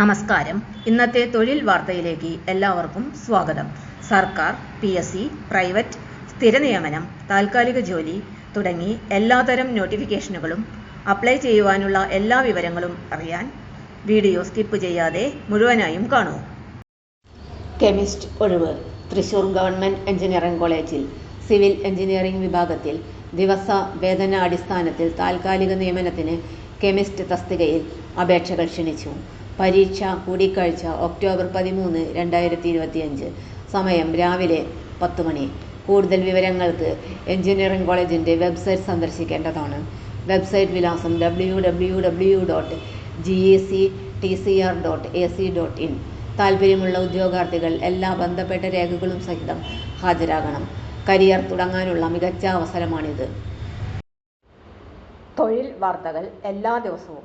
നമസ്കാരം. ഇന്നത്തെ തൊഴിൽ വാർത്തയിലേക്ക് എല്ലാവർക്കും സ്വാഗതം. സർക്കാർ പി എസ് സി പ്രൈവറ്റ് സ്ഥിര നിയമനം താൽക്കാലിക ജോലി തുടങ്ങി എല്ലാതരം നോട്ടിഫിക്കേഷനുകളും അപ്ലൈ ചെയ്യുവാനുള്ള എല്ലാ വിവരങ്ങളും അറിയാൻ വീഡിയോ സ്കിപ്പ് ചെയ്യാതെ മുഴുവനായും കാണൂ. കെമിസ്റ്റ് ഒഴിവ്. തൃശൂർ ഗവൺമെന്റ് എഞ്ചിനീയറിംഗ് കോളേജിൽ സിവിൽ എഞ്ചിനീയറിംഗ് വിഭാഗത്തിൽ ദിവസ വേതനാടിസ്ഥാനത്തിൽ താൽക്കാലിക നിയമനത്തിന് കെമിസ്റ്റ് തസ്തികയിൽ അപേക്ഷകൾ ക്ഷണിച്ചു. പരീക്ഷ കൂടിക്കാഴ്ച ഒക്ടോബർ പതിമൂന്ന് രണ്ടായിരത്തി ഇരുപത്തിയഞ്ച് സമയം രാവിലെ പത്ത് മണി. കൂടുതൽ വിവരങ്ങൾക്ക് എഞ്ചിനീയറിംഗ് കോളേജിന്റെ വെബ്സൈറ്റ് സന്ദർശിക്കേണ്ടതാണ്. വെബ്സൈറ്റ് വിലാസം W W W dot G E C T C R dot A C dot in താല്പര്യമുള്ള ഉദ്യോഗാർത്ഥികൾ എല്ലാ ബന്ധപ്പെട്ട രേഖകളും സഹിതം ഹാജരാകണം. കരിയർ തുടങ്ങാനുള്ള മികച്ച അവസരമാണിത്. തൊഴിൽ വാർത്തകൾ എല്ലാ ദിവസവും